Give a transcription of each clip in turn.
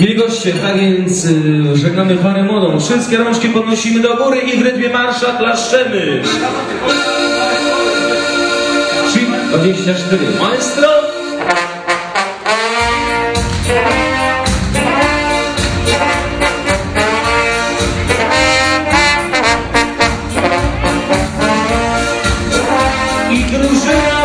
Mili goście, tak więc y, żegnamy parę młodą. Wszystkie rączki podnosimy do góry i w rytmie marsza klaszczemy. Trzy, 24. Maestro! I drużyna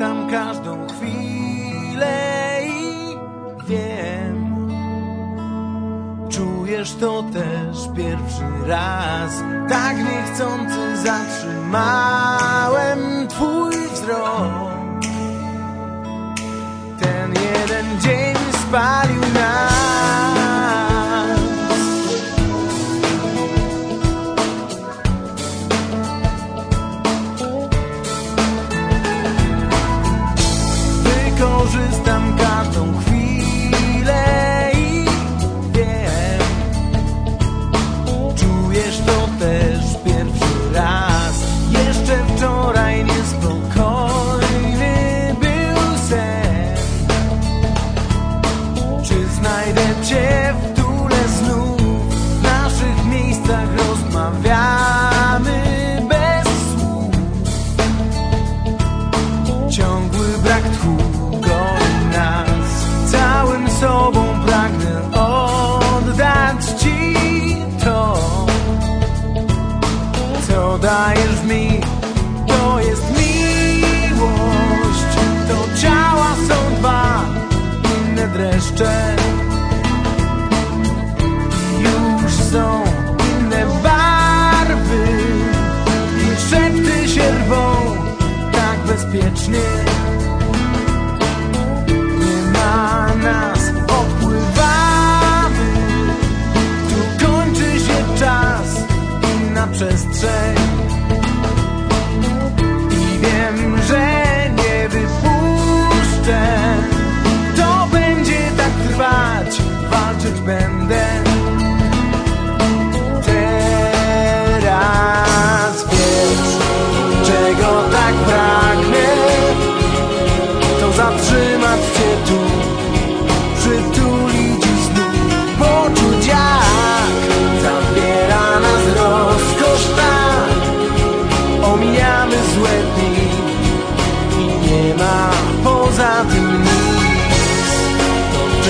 Wykorzystam każdą chwilę i wiem. Czujesz to też pierwszy raz Tak niechcący zatrzymałem twój wzrok. Ten jeden dzień spalił tak bezpiecznie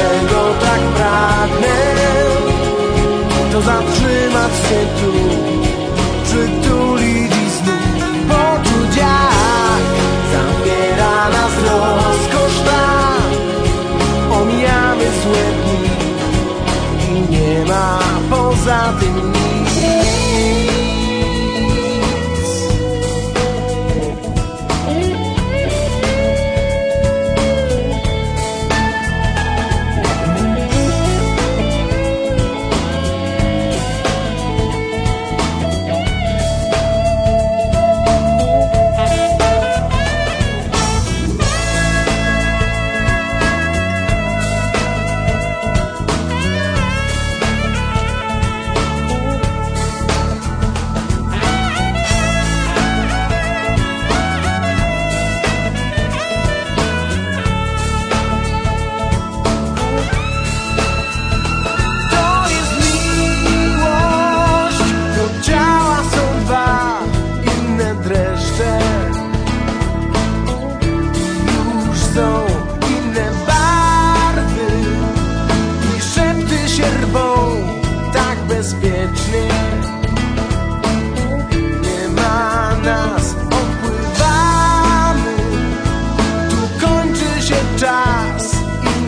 czego tak pragnę? To zatrzymać się tu przytulić i znów poczuć jak zabiera nas rozkosz tak. Omijamy złe dni i nie ma poza tym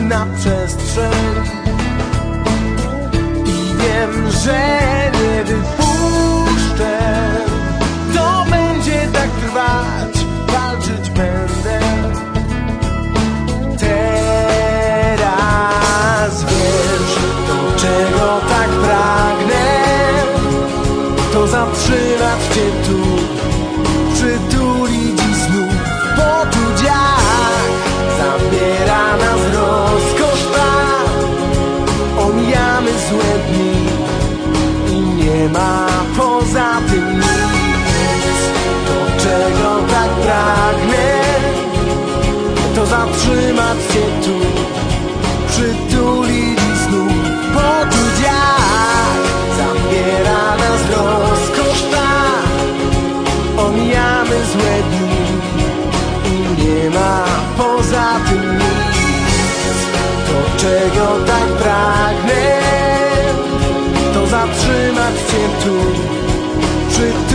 na przestrzeń. I wiem, że nie wypuszczę. To będzie tak trwać, walczyć będę. Teraz wiesz, do czego tak pragnę. To zatrzymać cię tu Przytulić i znów poczuć jak pragnę To